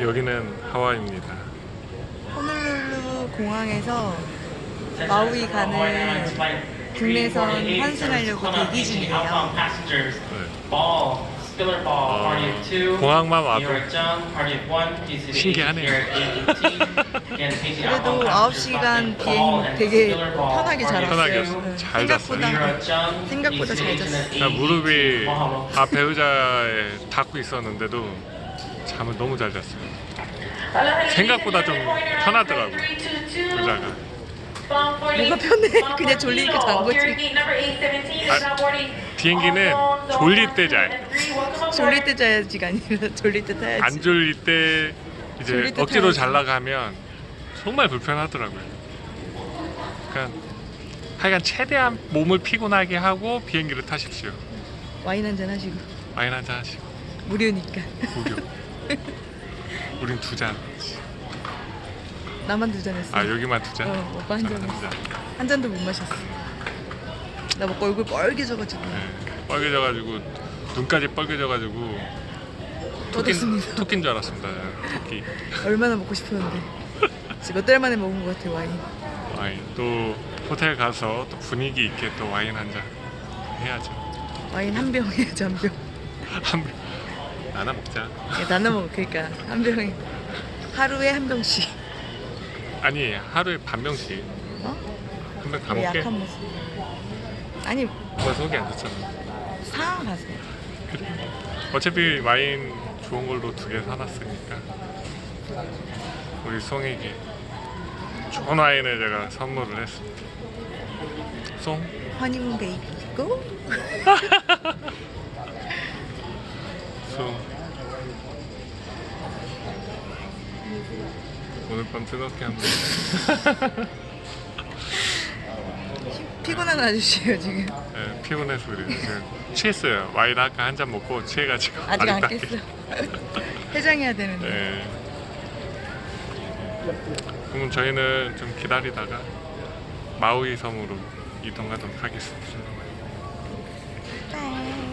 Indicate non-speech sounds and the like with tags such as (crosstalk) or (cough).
여기는 하와이입니다. 호놀룰루 공항에서 마우이 가는 국내선 환승하려고 대기 중이에요. 네. Ball, Spiller Ball, 어, Party of Two, 공항만 와도 신기하네요. 그래도 outbound 9시간 passengers requesting Ball 비행 되게 편하게 잘 편하게 왔어요. 네, 잘 생각보다 Jump, 생각보다 잘 잤어요. 무릎이. 앞 배우자에 닿고 있었는데도 잠을 너무 잘 잤어요. 생각보다 좀 편하더라고 의자가. 뭐가 편해? 그냥 졸리니까 잔 거지. 아, 비행기는 졸릴 때 자요. 졸릴 때 자야지가 아니라 (laughs) 졸릴 때 타야지. 안 졸릴 때 이제 졸릴 때 억지로 타야지. 잘 나가면 정말 불편하더라고요. 그러니까 하여간 최대한 몸을 피곤하게 하고 비행기를 타십시오. 와인 한 잔 하시고 와인 한잔 하시고 무료니까. 무료. (laughs) 우린 두 잔. 나만 두 잔 했어. 아 여기만 두 잔. 어, 오빠 한 잔 한 했어. 잔. 한 잔도 못 마셨어. 나막 얼굴 빨개져가지고 네, 빨개져가지고 눈까지 빨개져가지고 뻗었습니다. 토끼인 줄 알았습니다. 토끼. (laughs) 얼마나 먹고 싶었는데. 진짜 몇 달 만에 먹은 것 같아 와인. 와인. 또 호텔 가서 또 분위기 있게 또 와인 한 잔 해야죠. 와인 한병 해야지 한 병. (laughs) 한 병. 나나 먹자. 야, 나눠 먹어 그러니까 한 병에 하루에 한 병씩. 아니 하루에 반 병씩 어? 한병다왜 먹게. 약한 모습. 아니 오빠 속이 안 좋잖아. 상황 가세요. 그래. 어차피 와인 좋은 걸로 두 개 사놨으니까 우리 송이게 좋은 와인을 제가 선물을 했습니다. 송. 허니문 베이비고 (laughs) 송. 오늘 밤 뜨겁게 한번. (laughs) 피곤한 아저씨예요 지금. 네, 피곤해서 그래요. 지금 취했어요. 와인 아까 한 잔 먹고 취해가지고 아직 안 깼어. (laughs) 해장해야 되는데. 네. 그럼 저희는 좀 기다리다가 마우이 섬으로 이동하도록 하겠습니다. 네.